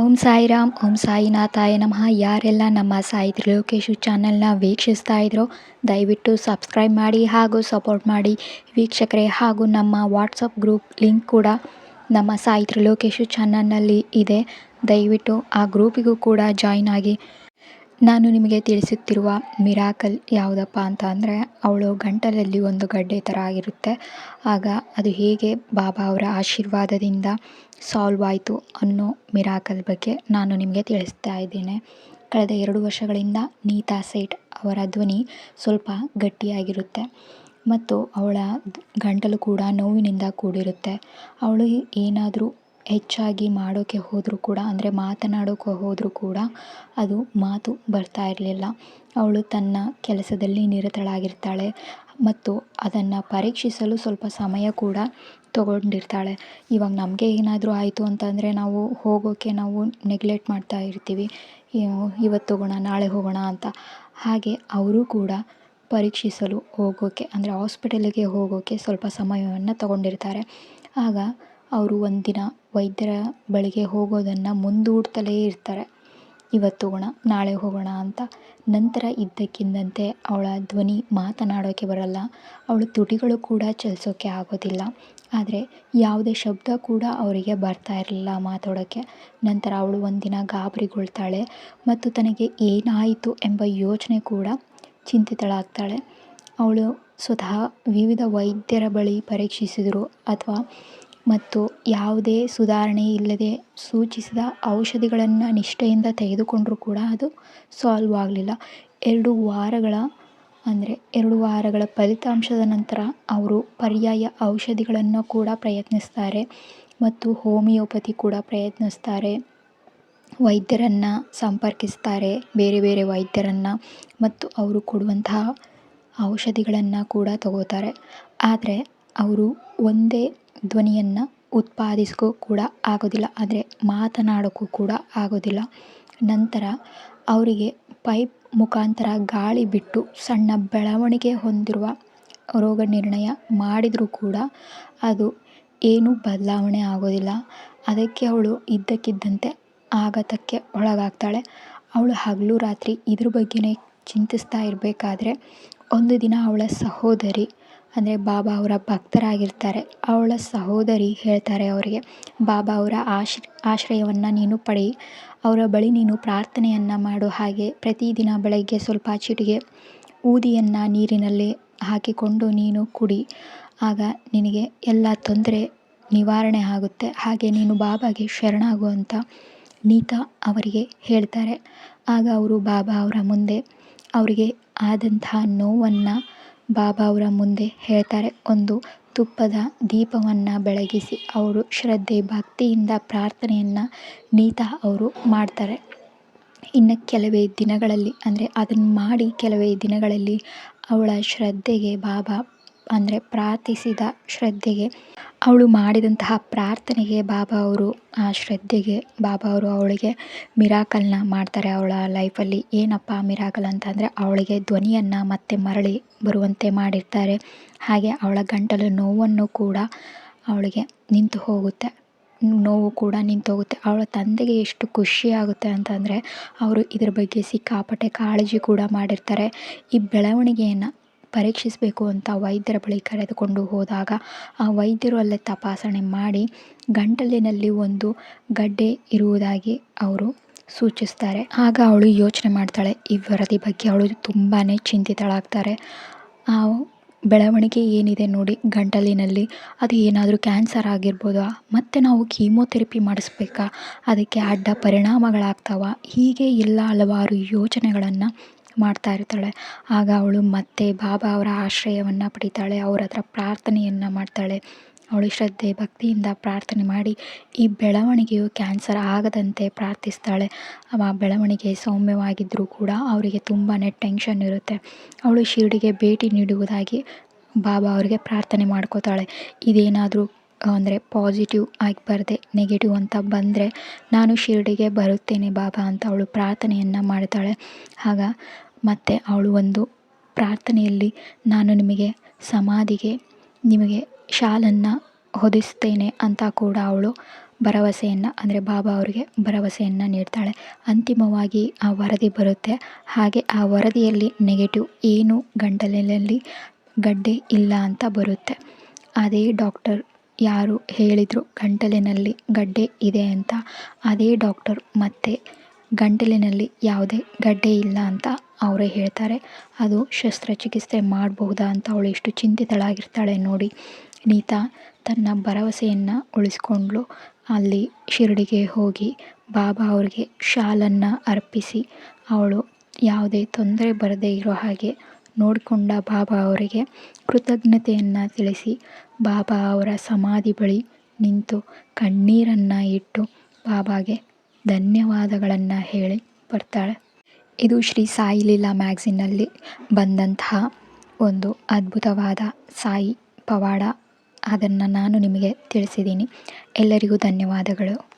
ಓಂ ಸಾಯಿರಾಮ್, ಓಂ ಸಾಯಿನಾಥಾಯ ನಮಃ. ಯಾರೆಲ್ಲ ನಮ್ಮ ಸಾಯಿ ತ್ರಿಲೋಕೇಶು ಚಾನಲ್ನ ವೀಕ್ಷಿಸ್ತಾ ಇದ್ರೋ, ದಯವಿಟ್ಟು ಸಬ್ಸ್ಕ್ರೈಬ್ ಮಾಡಿ ಹಾಗೂ ಸಪೋರ್ಟ್ ಮಾಡಿ. ವೀಕ್ಷಕರೇ, ಹಾಗೂ ನಮ್ಮ ವಾಟ್ಸಪ್ ಗ್ರೂಪ್ ಲಿಂಕ್ ಕೂಡ ನಮ್ಮ ಸಾಯಿ ತ್ರಿಲೋಕೇಶು ಚಾನಲ್ನಲ್ಲಿ ಇದೆ. ದಯವಿಟ್ಟು ಆ ಗ್ರೂಪಿಗೂ ಕೂಡ ಜಾಯ್ನ್ ಆಗಿ. ನಾನು ನಿಮಗೆ ತಿಳಿಸುತ್ತಿರುವ ಮಿರಾಕಲ್ ಯಾವುದಪ್ಪ ಅಂತ ಅಂದರೆ ಅವಳು ಗಂಟಲಲ್ಲಿ ಒಂದು ಗಡ್ಡೆ ಥರ ಆಗಿರುತ್ತೆ. ಆಗ ಅದು ಹೇಗೆ ಬಾಬಾ ಅವರ ಆಶೀರ್ವಾದದಿಂದ ಸಾಲ್ವ್ ಆಯಿತು ಅನ್ನೋ ಮಿರಾಕಲ್ ಬಗ್ಗೆ ನಾನು ನಿಮಗೆ ತಿಳಿಸ್ತಾ ಇದ್ದೇನೆ. ಕಳೆದ ಎರಡು ವರ್ಷಗಳಿಂದ ನೀತಾ ಸೇಠ್ ಅವರ ಧ್ವನಿ ಸ್ವಲ್ಪ ಗಟ್ಟಿಯಾಗಿರುತ್ತೆ ಮತ್ತು ಅವಳ ಗಂಟಲು ಕೂಡ ನೋವಿನಿಂದ ಕೂಡಿರುತ್ತೆ. ಅವಳು ಏನಾದರೂ ಹೆಚ್ಚಾಗಿ ಮಾಡೋಕ್ಕೆ ಹೋದರೂ ಕೂಡ, ಅಂದರೆ ಮಾತನಾಡೋಕೆ ಹೋದರೂ ಕೂಡ ಅದು ಮಾತು ಬರ್ತಾ ಇರಲಿಲ್ಲ. ಅವಳು ತನ್ನ ಕೆಲಸದಲ್ಲಿ ನಿರತಳಾಗಿರ್ತಾಳೆ ಮತ್ತು ಅದನ್ನು ಪರೀಕ್ಷಿಸಲು ಸ್ವಲ್ಪ ಸಮಯ ಕೂಡ ತೊಗೊಂಡಿರ್ತಾಳೆ. ಇವಾಗ ನಮಗೆ ಏನಾದರೂ ಆಯಿತು ಅಂತಂದರೆ ನಾವು ಹೋಗೋಕ್ಕೆ ನಾವು ನೆಗ್ಲೆಕ್ಟ್ ಮಾಡ್ತಾ ಇರ್ತೀವಿ. ಇವತ್ತು ಹೋಗೋಣ, ನಾಳೆ ಹೋಗೋಣ ಅಂತ. ಹಾಗೆ ಅವರು ಕೂಡ ಪರೀಕ್ಷಿಸಲು ಹೋಗೋಕ್ಕೆ ಅಂದರೆ ಹಾಸ್ಪಿಟಲಿಗೆ ಹೋಗೋಕ್ಕೆ ಸ್ವಲ್ಪ ಸಮಯವನ್ನು ತಗೊಂಡಿರ್ತಾರೆ. ಆಗ ಅವರು ಒಂದಿನ ವೈದ್ಯರ ಬಳಿಗೆ ಹೋಗೋದನ್ನು ಮುಂದೂಡ್ತಲೇ ಇರ್ತಾರೆ. ಇವತ್ತು ಹೋಗೋಣ, ನಾಳೆ ಹೋಗೋಣ ಅಂತ. ನಂತರ ಇದ್ದಕ್ಕಿದ್ದಂತೆ ಅವಳ ಧ್ವನಿ ಮಾತನಾಡೋಕ್ಕೆ ಬರಲ್ಲ. ಅವಳ ತುಟಿಗಳು ಕೂಡ ಚಲಿಸೋಕ್ಕೆ ಆಗೋದಿಲ್ಲ. ಆದರೆ ಯಾವುದೇ ಶಬ್ದ ಕೂಡ ಅವರಿಗೆ ಬರ್ತಾ ಇರಲಿಲ್ಲ ಮಾತಾಡೋಕ್ಕೆ ನಂತರ ಅವಳು ಒಂದಿನ ಗಾಬರಿಗೊಳ್ತಾಳೆ ಮತ್ತು ತನಗೆ ಏನಾಯಿತು ಎಂಬ ಯೋಚನೆ ಕೂಡ ಚಿಂತಿತಳಾಗ್ತಾಳೆ. ಅವಳು ಸ್ವತಃ ವಿವಿಧ ವೈದ್ಯರ ಬಳಿ ಪರೀಕ್ಷಿಸಿದರು ಅಥವಾ ಮತ್ತು ಯಾವುದೇ ಸುಧಾರಣೆ ಇಲ್ಲದೆ ಸೂಚಿಸಿದ ಔಷಧಿಗಳನ್ನು ನಿಷ್ಠೆಯಿಂದ ತೆಗೆದುಕೊಂಡರೂ ಕೂಡ ಅದು ಸಾಲ್ವ್ ಆಗಲಿಲ್ಲ. ಎರಡು ವಾರಗಳ, ಅಂದರೆ ಎರಡು ವಾರಗಳ ಫಲಿತಾಂಶದ ನಂತರ ಅವರು ಪರ್ಯಾಯ ಔಷಧಿಗಳನ್ನು ಕೂಡ ಪ್ರಯತ್ನಿಸ್ತಾರೆ ಮತ್ತು ಹೋಮಿಯೋಪತಿ ಕೂಡ ಪ್ರಯತ್ನಿಸ್ತಾರೆ. ವೈದ್ಯರನ್ನು ಸಂಪರ್ಕಿಸ್ತಾರೆ, ಬೇರೆ ಬೇರೆ ವೈದ್ಯರನ್ನು ಮತ್ತು ಅವರು ಕೊಡುವಂತಹ ಔಷಧಿಗಳನ್ನು ಕೂಡ ತಗೋತಾರೆ. ಆದರೆ ಅವರು ಒಂದೇ ಧ್ವನಿಯನ್ನು ಉತ್ಪಾದಿಸೋಕ್ಕೂ ಕೂಡ ಆಗೋದಿಲ್ಲ, ಆದರೆ ಮಾತನಾಡೋಕ್ಕೂ ಕೂಡ ಆಗೋದಿಲ್ಲ. ನಂತರ ಅವರಿಗೆ ಪೈಪ್ ಮುಖಾಂತರ ಗಾಳಿ ಬಿಟ್ಟು ಸಣ್ಣ ಬೆಳವಣಿಗೆ ಹೊಂದಿರುವ ರೋಗ ನಿರ್ಣಯ ಮಾಡಿದರೂ ಕೂಡ ಅದು ಏನೂ ಬದಲಾವಣೆ ಆಗೋದಿಲ್ಲ. ಅದಕ್ಕೆ ಅವಳು ಇದ್ದಕ್ಕಿದ್ದಂತೆ ಆಘಾತಕ್ಕೆ ಒಳಗಾಗ್ತಾಳೆ. ಅವಳು ಹಗಲು ರಾತ್ರಿ ಇದ್ರ ಬಗ್ಗೆನೇ ಚಿಂತಿಸ್ತಾ ಇರಬೇಕಾದ್ರೆ ಒಂದು ದಿನ ಅವಳ ಸಹೋದರಿ, ಅಂದರೆ ಬಾಬಾ ಅವರ ಭಕ್ತರಾಗಿರ್ತಾರೆ. ಅವಳ ಸಹೋದರಿ ಹೇಳ್ತಾರೆ ಅವರಿಗೆ, ಬಾಬಾ ಅವರ ಆಶ್ರ, ಆಶ್ರಯವನ್ನು ನೀನು ಪಡಿ ಅವರ ಬಳಿ ನೀನು ಪ್ರಾರ್ಥನೆಯನ್ನು ಮಾಡು. ಹಾಗೆ ಪ್ರತಿದಿನ ಬೆಳಗ್ಗೆ ಸ್ವಲ್ಪ ಚಿಟಿಗೆ ಊದಿಯನ್ನು ನೀರಿನಲ್ಲಿ ಹಾಕಿಕೊಂಡು ನೀನು ಕುಡಿ. ಆಗ ನಿನಗೆ ಎಲ್ಲ ತೊಂದರೆ ನಿವಾರಣೆ ಆಗುತ್ತೆ. ಹಾಗೆ ನೀನು ಬಾಬಾಗೆ ಶರಣಾಗು ಅಂತ ನೀತಾ ಅವರಿಗೆ ಹೇಳ್ತಾರೆ. ಆಗ ಅವರು ಬಾಬಾ ಅವರ ಮುಂದೆ, ಅವರಿಗೆ ಆದಂತಹ ನೋವನ್ನು ಬಾಬಾ ಅವರ ಮುಂದೆ ಹೇಳ್ತಾರೆ. ಒಂದು ತುಪ್ಪದ ದೀಪವನ್ನು ಬೆಳಗಿಸಿ ಅವರು ಶ್ರದ್ಧೆ, ಭಕ್ತಿಯಿಂದ ಪ್ರಾರ್ಥನೆಯನ್ನು ನೀತಾ ಅವರು ಮಾಡ್ತಾರೆ. ಇನ್ನು ಕೆಲವೇ ದಿನಗಳಲ್ಲಿ, ಅಂದರೆ ಅದನ್ನು ಮಾಡಿ ಕೆಲವೇ ದಿನಗಳಲ್ಲಿ ಅವಳ ಶ್ರದ್ಧೆಗೆ ಬಾಬಾ, ಅಂದರೆ ಪ್ರಾರ್ಥಿಸಿದ ಶ್ರದ್ಧೆಗೆ ಅವಳು ಮಾಡಿದಂತಹ ಪ್ರಾರ್ಥನೆಗೆ ಬಾಬಾ ಅವರು, ಆ, ಶ್ರದ್ಧೆಗೆ ಬಾಬಾ ಅವರು ಅವಳಿಗೆ ಮಿರಾಕಲ್ನ ಮಾಡ್ತಾರೆ. ಅವಳ ಲೈಫಲ್ಲಿ ಏನಪ್ಪ ಮಿರಾಕಲ್ ಅಂತಂದರೆ ಅವಳಿಗೆ ಧ್ವನಿಯನ್ನು ಮತ್ತೆ ಮರಳಿ ಬರುವಂತೆ ಮಾಡಿರ್ತಾರೆ. ಹಾಗೆ ಅವಳ ಗಂಟಲು ನೋವನ್ನು ಕೂಡ ಅವಳಿಗೆ ನಿಂತು ಹೋಗುತ್ತೆ. ನೋವು ಕೂಡ ನಿಂತು ಹೋಗುತ್ತೆ. ಅವಳ ತಂದೆಗೆ ಎಷ್ಟು ಖುಷಿ ಆಗುತ್ತೆ ಅಂತಂದರೆ, ಅವರು ಇದ್ರ ಬಗ್ಗೆ ಸಿಕ್ಕಾಪಟ್ಟೆ ಕಾಳಜಿ ಕೂಡ ಮಾಡಿರ್ತಾರೆ. ಈ ಬೆಳವಣಿಗೆಯನ್ನು ಪರೀಕ್ಷಿಸಬೇಕು ಅಂತ ವೈದ್ಯರ ಬಳಿ ಕರೆದುಕೊಂಡು ಹೋದಾಗ ಆ ವೈದ್ಯರು ಅಲ್ಲೇ ತಪಾಸಣೆ ಮಾಡಿ ಗಂಟಲಿನಲ್ಲಿ ಒಂದು ಗಡ್ಡೆ ಇರುವುದಾಗಿ ಅವರು ಸೂಚಿಸ್ತಾರೆ. ಆಗ ಅವಳು ಯೋಚನೆ ಮಾಡ್ತಾಳೆ, ಈ ವರದಿ ಬಗ್ಗೆ ಅವಳು ತುಂಬಾ ಚಿಂತಿತಳಾಗ್ತಾರೆ. ಆ ಬೆಳವಣಿಗೆ ಏನಿದೆ ನೋಡಿ, ಗಂಟಲಿನಲ್ಲಿ ಅದು ಏನಾದರೂ ಕ್ಯಾನ್ಸರ್ ಆಗಿರ್ಬೋದಾ? ಮತ್ತು ನಾವು ಕೀಮೋಥೆರಪಿ ಮಾಡಿಸ್ಬೇಕಾ? ಅದಕ್ಕೆ ಅಡ್ಡ ಪರಿಣಾಮಗಳಾಗ್ತಾವ? ಹೀಗೆ ಎಲ್ಲ ಹಲವಾರು ಯೋಚನೆಗಳನ್ನು ಮಾಡ್ತಾ ಇರ್ತಾಳೆ. ಆಗ ಅವಳು ಮತ್ತೆ ಬಾಬಾ ಅವರ ಆಶ್ರಯವನ್ನು ಪಡಿತಾಳೆ. ಅವ್ರ ಹತ್ರ ಪ್ರಾರ್ಥನೆಯನ್ನು ಮಾಡ್ತಾಳೆ. ಅವಳು ಶ್ರದ್ಧೆ, ಭಕ್ತಿಯಿಂದ ಪ್ರಾರ್ಥನೆ ಮಾಡಿ ಈ ಬೆಳವಣಿಗೆಯು ಕ್ಯಾನ್ಸರ್ ಆಗದಂತೆ ಪ್ರಾರ್ಥಿಸ್ತಾಳೆ. ಆ ಬೆಳವಣಿಗೆ ಸೌಮ್ಯವಾಗಿದ್ದರೂ ಕೂಡ ಅವರಿಗೆ ತುಂಬಾ ಟೆನ್ಷನ್ ಇರುತ್ತೆ. ಅವಳು ಶಿರಡಿಗೆ ಭೇಟಿ ನೀಡುವುದಾಗಿ ಬಾಬಾ ಅವರಿಗೆ ಪ್ರಾರ್ಥನೆ ಮಾಡ್ಕೋತಾಳೆ. ಇದೇನಾದರೂ, ಅಂದರೆ ಪಾಸಿಟಿವ್ ಆಗಿ ಬರದೆ ನೆಗೆಟಿವ್ ಅಂತ ಬಂದರೆ ನಾನು ಶಿರಡಿಗೆ ಬರುತ್ತೇನೆ ಬಾಬಾ ಅಂತ ಅವಳು ಪ್ರಾರ್ಥನೆಯನ್ನು ಮಾಡ್ತಾಳೆ. ಆಗ ಮತ್ತು ಅವಳು ಒಂದು ಪ್ರಾರ್ಥನೆಯಲ್ಲಿ, ನಾನು ನಿಮಗೆ ಸಮಾಧಿಗೆ, ನಿಮಗೆ ಶಾಲನ್ನು ಹೊದಿಸ್ತೇನೆ ಅಂತ ಕೂಡ ಅವಳು ಭರವಸೆಯನ್ನು, ಅಂದರೆ ಬಾಬಾ ಅವರಿಗೆ ಭರವಸೆಯನ್ನು ನೀಡ್ತಾಳೆ. ಅಂತಿಮವಾಗಿ ಆ ವರದಿ ಬರುತ್ತೆ. ಹಾಗೆ ಆ ವರದಿಯಲ್ಲಿ ನೆಗೆಟಿವ್ ಏನು ಗಂಟಲಿನಲ್ಲಿ ಗಡ್ಡೆ ಇಲ್ಲ ಅಂತ ಬರುತ್ತೆ. ಅದೇ ಡಾಕ್ಟರ್ ಯಾರು ಹೇಳಿದರು ಗಂಟಲಿನಲ್ಲಿ ಗಡ್ಡೆ ಇದೆ ಅಂತ. ಅದೇ ಡಾಕ್ಟರ್ ಮತ್ತೆ ಗಂಟಲಿನಲ್ಲಿ ಯಾವುದೇ ಗಡ್ಡೆ ಇಲ್ಲ ಅಂತ ಅವರೇ ಹೇಳ್ತಾರೆ, ಅದು ಶಸ್ತ್ರಚಿಕಿತ್ಸೆ ಮಾಡಬಹುದಾ ಅಂತ ಅವಳು ಎಷ್ಟು ಚಿಂತಿತಳಾಗಿರ್ತಾಳೆ ನೋಡಿ. ನೀತಾ, ತನ್ನ ಭರವಸೆಯನ್ನು ಉಳಿಸ್ಕೊಂಡ್ಳು. ಅಲ್ಲಿ ಶಿರಡಿಗೆ ಹೋಗಿ ಬಾಬಾ ಅವ್ರಿಗೆ ಶಾಲನ್ನು ಅರ್ಪಿಸಿ, ಅವಳು ಯಾವುದೇ ತೊಂದರೆ ಬರದೇ ಇರೋ ಹಾಗೆ ನೋಡಿಕೊಂಡ ಬಾಬಾ ಅವರಿಗೆ ಕೃತಜ್ಞತೆಯನ್ನು ತಿಳಿಸಿ, ಬಾಬಾ ಅವರ ಸಮಾಧಿ ಬಳಿ ನಿಂತು ಕಣ್ಣೀರನ್ನು ಇಟ್ಟು ಬಾಬಾಗೆ ಧನ್ಯವಾದಗಳನ್ನು ಹೇಳಿ ಬರ್ತಾಳೆ. ಇದು ಶ್ರೀ ಸಾಯಿ ಲೀಲಾ ಮ್ಯಾಗ್ಝಿನ್ನಲ್ಲಿ ಬಂದಂತಹ ಒಂದು ಅದ್ಭುತವಾದ ಸಾಯಿ ಪವಾಡ. ಅದನ್ನು ನಾನು ನಿಮಗೆ ತಿಳಿಸಿದ್ದೀನಿ. ಎಲ್ಲರಿಗೂ ಧನ್ಯವಾದಗಳು.